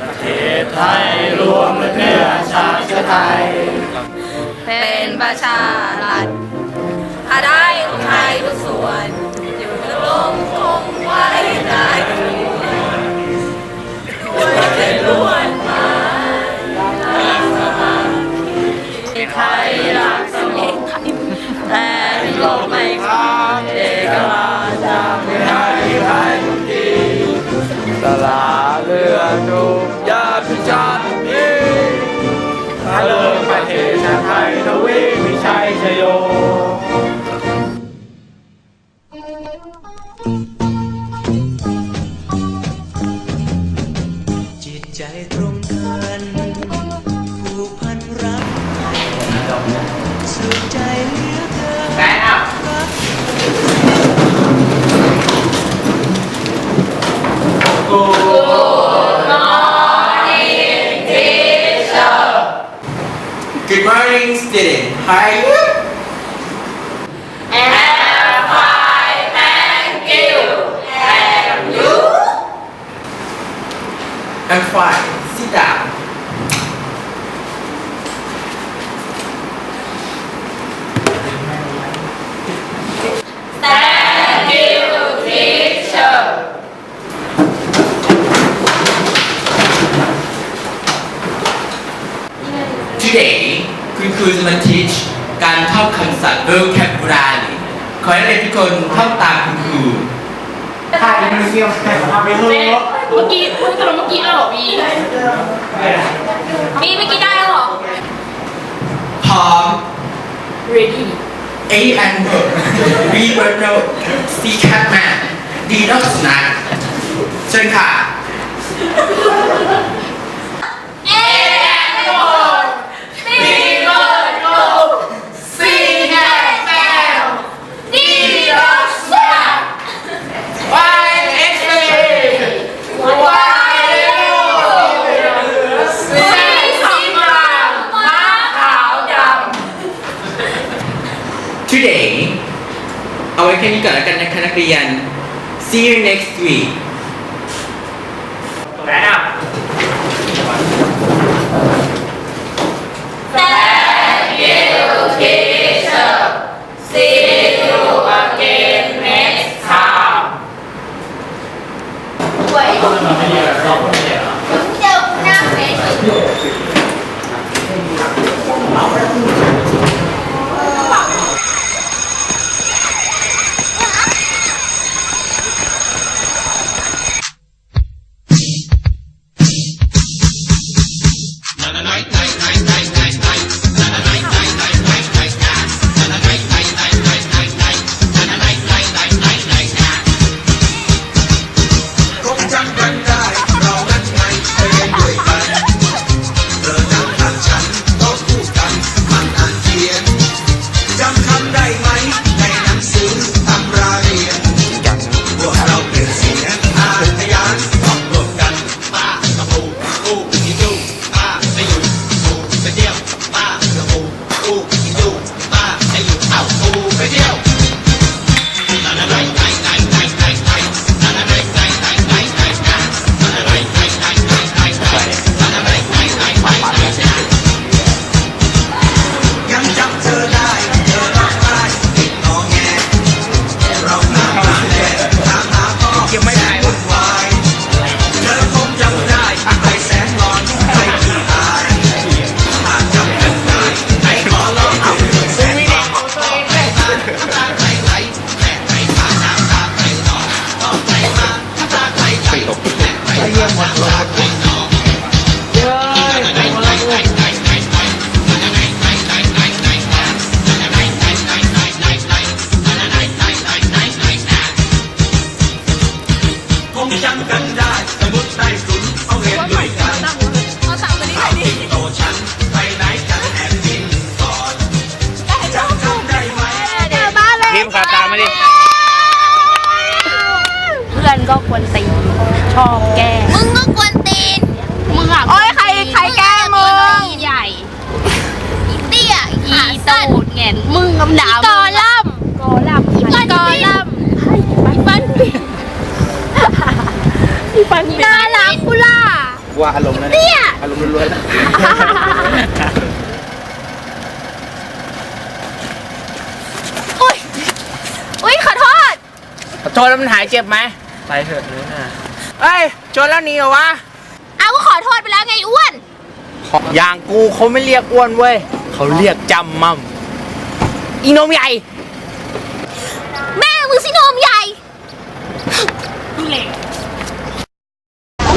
ประเทศไทยรวมเนื้อชาติไทย เป็นประชาธิ Hi. vocabulary ขอให้เด็กทุกคนท่องตามคุณครูถ่ายมันเซียวแต่ทำไปเถอะเมื่อกี้เมื่อกี้เมื่อกี้เอาหรอบีบีเมื่อกี้ได้แหรอพร้อม ready A and B B bird no C cat man D นอกสุนัขเชิญค่ะ Rian. See you next week. งจำกันได้สมุดใต้สุนเอาเรียนด้วยกันเอาตัดินเดี๋ยวบ้ายดิ เพื่อนก็ควรตีชอบแกล้มึงก็ควรตีนมึงอะโอ้ยใครใครแกล้มึงใหญ่เตี้ยอีสูดเงนมึงกำดาวักดน่ารักกุล่า ว่าอารมณ์นะเนี่เนี่ยอารมณ์ล้วนๆนอุ้ยอุ้ยขอโทษ ขอโทษแล้วมันหายเจ็บไหมไปเถิดเลยนะเอ้ยชนแล้วหนีเหรอวะเอาก็ขอโทษไปแล้วไงอ้วน อย่างกูเขาไม่เรียกอ้วนเว้ยเขาเรียกจำมั่มอีนมใหญ่ แม่มึงสินมใหญ่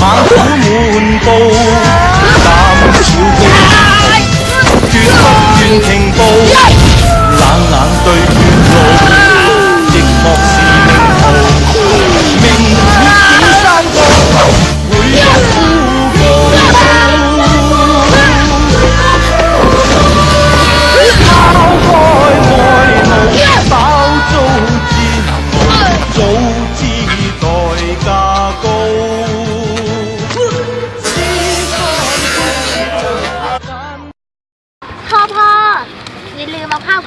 猛虎满布，胆小高，決不愿停步。冷冷對決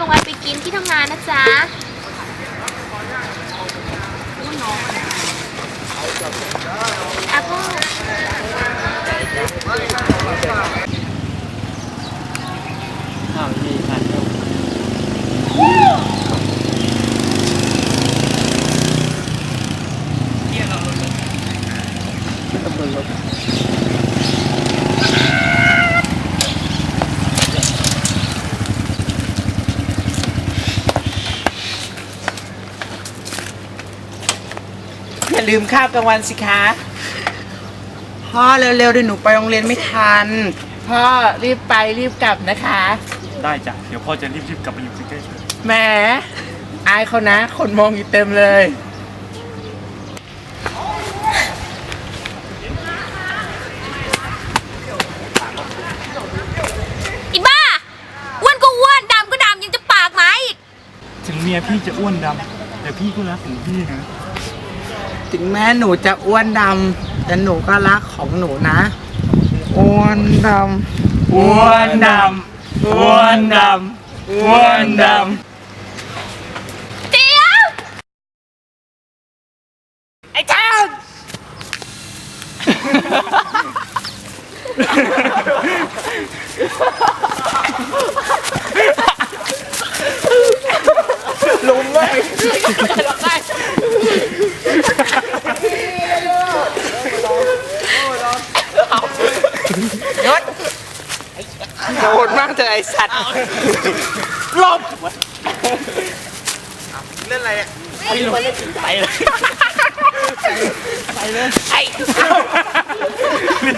กลางวันไปกินที่ทำงานนะจ๊ะอะพ่ออย่าลืม ข้าวกลางวันสิคะ พ่อเร็วๆเดี๋ยวหนูไปโรงเรียนไม่ทัน พ่อรีบไปรีบกลับนะคะ ได้จ้ะ เดี๋ยวพ่อจะรีบๆกลับไปอยู่ใกล้ๆแหมอายเขานะ คนมองอยู่เต็มเลย อีบ้าอ้วนก็อ้วนดำก็ดำยังจะปากหมาอีก ถึงเมียพี่จะอ้วนดำแต่พี่ก็รักของพี่นะ ถึงแม้หนูจะอ้วนดำแต่หนูก็รักของหนูนะ อ้วนดำ อ้วนดำ อ้วนดำ อ้วนดำ เจี๊ยบ ไอ้แจ้งลุมเลยยศโดนมากเลย ไอสัตว์หลบเล่นอะไรอะไอ้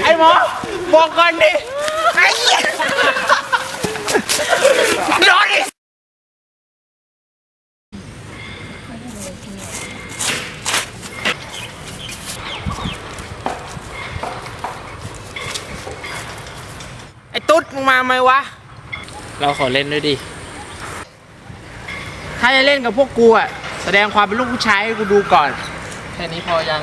ไอ้หมอบอกก่อนดิไอ้เหี้ยโดนดิไอ้ตุ๊ดมึงมาไหมวะ เราขอเล่นด้วยดิ ถ้าจะเล่นกับพวกกูอะ แสดงความเป็นลูกผู้ชายให้กูดูก่อน แค่นี้พอยัง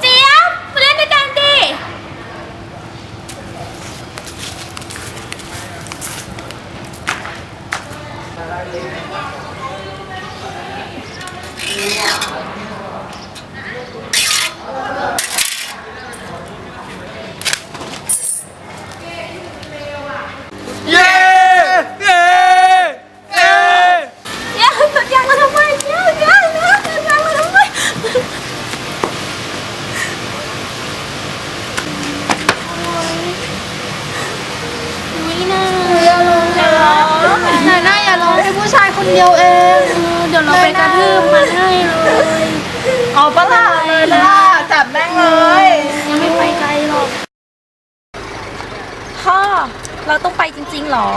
เจี๊ยบมาเล่นด้วยกันดิ เย้เย้เย้เจี๊ยบตัดยางมาทำไมเจี๊ยบเจี๊ยบเจี๊ยบตัดยางมาทำไมอุ้ยน่าอย่าร้องอย่าร้องน่าน่าอย่าร้องเป็นผู้ชายคนเดียวเอง เราไปกระทืบมันให้เลยเอาปะล่ะเลยล่ะจับแม่งเลยยังไม่ไปไกลหรอกพ่อเราต้องไปจริงๆหรอ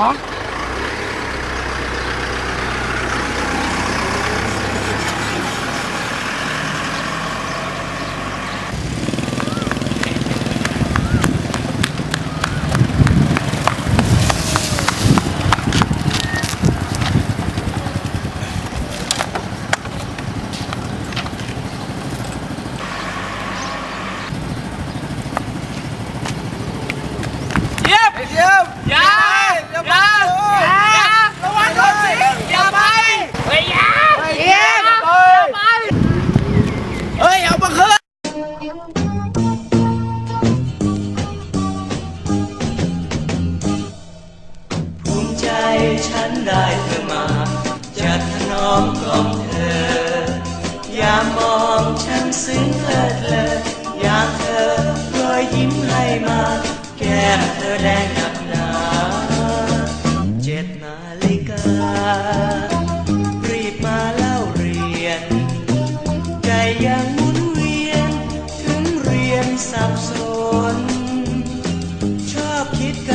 กล่อมเธอ อย่ามองฉันซึ้งเลิศเลออยากเธอรอยยิ้มให้มา แก้มเธอแดงหนักหนาเจ็ดนาฬิกา รีบมาเล่าเรียน ใจยังหมุนเวียน ถึงเรียนสับสน ชอบคิดกัน